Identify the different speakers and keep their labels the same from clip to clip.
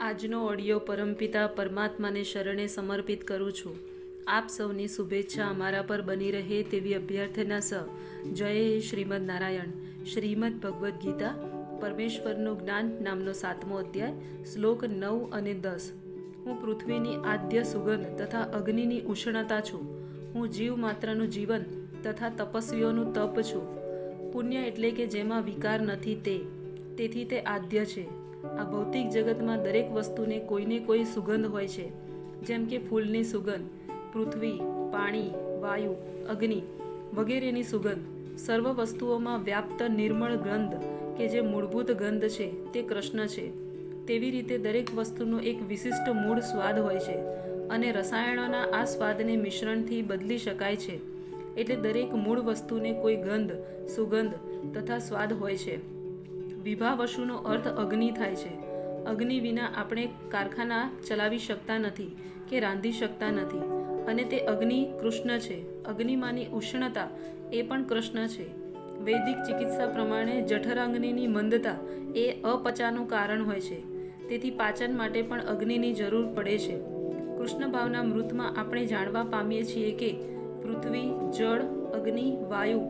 Speaker 1: આજનો ઓડિયો પરમપિતા પરમાત્માને શરણે સમર્પિત કરું છું. આપ સૌની શુભેચ્છા અમારા પર બની રહે તેવી અભ્યર્થના સ. જય શ્રીમદ નારાયણ. શ્રીમદ ભગવદ્ ગીતા, પરમેશ્વરનું જ્ઞાન નામનો સાતમો અધ્યાય, શ્લોક નવ અને દસ. હું પૃથ્વીની આદ્ય સુગંધ તથા અગ્નિની ઉષ્ણતા છું. હું જીવ માત્રનું જીવન તથા તપસ્વીઓનું તપ છું. પુણ્ય એટલે કે જેમાં વિકાર નથી તે. તેથી તે આદ્ય છે. આ ભૌતિક જગતમાં દરેક વસ્તુને કોઈને કોઈ સુગંધ હોય છે. જેમ કે ફૂલની સુગંધ, પૃથ્વી, પાણી, વાયુ, અગ્નિ વગેરેની સુગંધ. સર્વ વસ્તુઓમાં વ્યાપ્ત નિર્મળ ગંધ કે જે મૂળભૂત ગંધ છે તે કૃષ્ણ છે. તેવી રીતે દરેક વસ્તુનો એક વિશિષ્ટ મૂળ સ્વાદ હોય છે અને રસાયણોના આ સ્વાદને મિશ્રણથી બદલી શકાય છે. એટલે દરેક મૂળ વસ્તુને કોઈ ગંધ, સુગંધ તથા સ્વાદ હોય છે. વિભાવશુનો અર્થ અગ્નિ થાય છે. અગ્નિ વિના આપણે કારખાના ચલાવી શકતા નથી કે રાંધી શકતા નથી. અને તે અગ્નિ કૃષ્ણ છે. અગ્નિમાંની ઉષ્ણતા એ પણ કૃષ્ણ છે. વૈદિક ચિકિત્સા પ્રમાણે જઠરાગ્નિની મંદતા એ અપચાનું કારણ હોય છે. તેથી પાચન માટે પણ અગ્નિની જરૂર પડે છે. કૃષ્ણ ભાવના મૃતમાં આપણે જાણવા પામીએ છીએ કે પૃથ્વી, જળ, અગ્નિ, વાયુ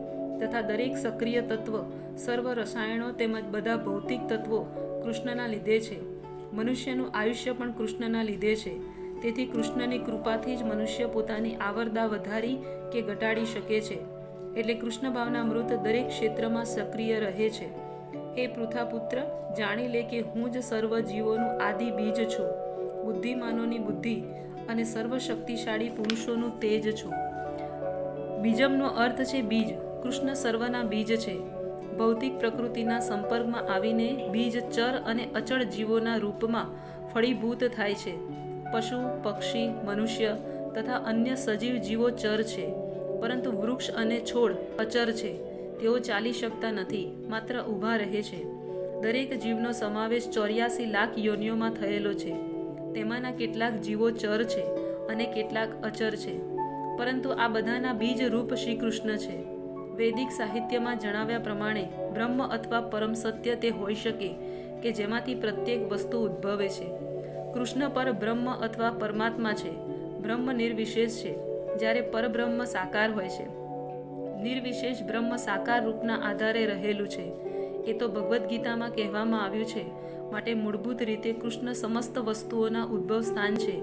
Speaker 1: તથા દરેક સક્રિય તત્વ સર્વ રસાયણો તેમજ બધા ભૌતિક તત્વો કૃષ્ણના લીધે છે. મનુષ્યનું આયુષ્ય પણ કૃષ્ણના લીધે છે. તેથી કૃષ્ણની કૃપાથી જ મનુષ્ય પોતાની આવરદા વધારી કે ઘટાડી શકે છે. એટલે કૃષ્ણ ભાવના મૃત દરેક ક્ષેત્રમાં સક્રિય રહે છે. હે પૃથાપુત્ર, જાણી લે કે હું જ સર્વ જીવોનું આદિ બીજ છું. બુદ્ધિમાનોની બુદ્ધિ અને સર્વશક્તિશાળી પુરુષોનું તેજ છું. બીજમનો અર્થ છે બીજ. કૃષ્ણ સર્વના બીજ છે. ભૌતિક પ્રકૃતિના સંપર્કમાં આવીને બીજ, ચર અને અચળ જીવોના રૂપમાં ફળીભૂત થાય છે. પશુ, પક્ષી, મનુષ્ય તથા અન્ય સજીવ જીવો ચર છે, પરંતુ વૃક્ષ અને છોડ અચર છે. તેઓ ચાલી શકતા નથી, માત્ર ઊભા રહે છે. દરેક જીવનો સમાવેશ ચોર્યાસી લાખ યોનિઓમાં થયેલો છે. તેમાંના કેટલાક જીવો ચર છે અને કેટલાક અચર છે. પરંતુ આ બધાના બીજ રૂપ શ્રી છે. વૈદિક સાહિત્યમાં જણાવ્યા પ્રમાણે, બ્રહ્મ અથવા પરમ સત્ય તે હોઈ શકે, કે જેમાંથી પ્રત્યેક વસ્તુ ઉદ્ભવે છે. કૃષ્ણ પર બ્રહ્મ અથવા પરમાત્મા છે. બ્રહ્મ નિર્વિશેષ છે, જ્યારે પરબ્રહ્મ સાકાર હોય છે. નિર્વિશેષ બ્રહ્મ સાકાર રૂપના આધારે રહેલું છે. એ તો ભગવદ્ ગીતામાં કહેવામાં આવ્યું છે. માટે મૂળભૂત રીતે કૃષ્ણ સમસ્ત વસ્તુઓના ઉદ્ભવ સ્થાન છે.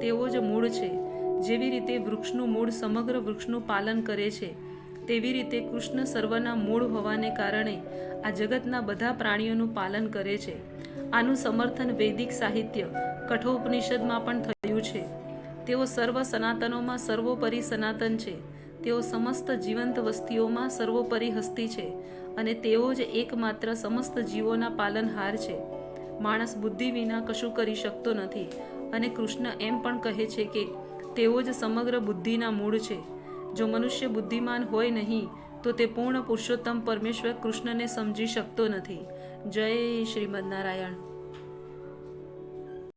Speaker 1: તેવો જ મૂળ છે. જેવી રીતે વૃક્ષનું મૂળ સમગ્ર વૃક્ષનું પાલન કરે છે. તેવી રીતે કૃષ્ણ સર્વના મૂળ હોવાને કારણે આ જગતના બધા પ્રાણીઓનું પાલન કરે છે. આનું સમર્થન વૈદિક સાહિત્ય, કઠોપનિષદમાં પણ થયું છે. તેઓ સર્વ સનાતનોમાં સર્વોપરી સનાતન છે. તેઓ સમસ્ત જીવંત વસ્તીઓમાં સર્વોપરી હસ્તી છે અને તેઓ જ એકમાત્ર સમસ્ત જીવોના પાલનહાર છે. માણસ બુદ્ધિ વિના કશું કરી શકતો નથી અને કૃષ્ણ એમ પણ કહે છે કે તેઓ જ સમગ્ર બુદ્ધિના મૂળ છે. જો મનુષ્ય બુદ્ધિમાન હોય નહીં, તો તે પૂર્ણ પુરુષોત્તમ પરમેશ્વર કૃષ્ણને સમજી શકતો નથી. જય શ્રીમદ નારાયણ.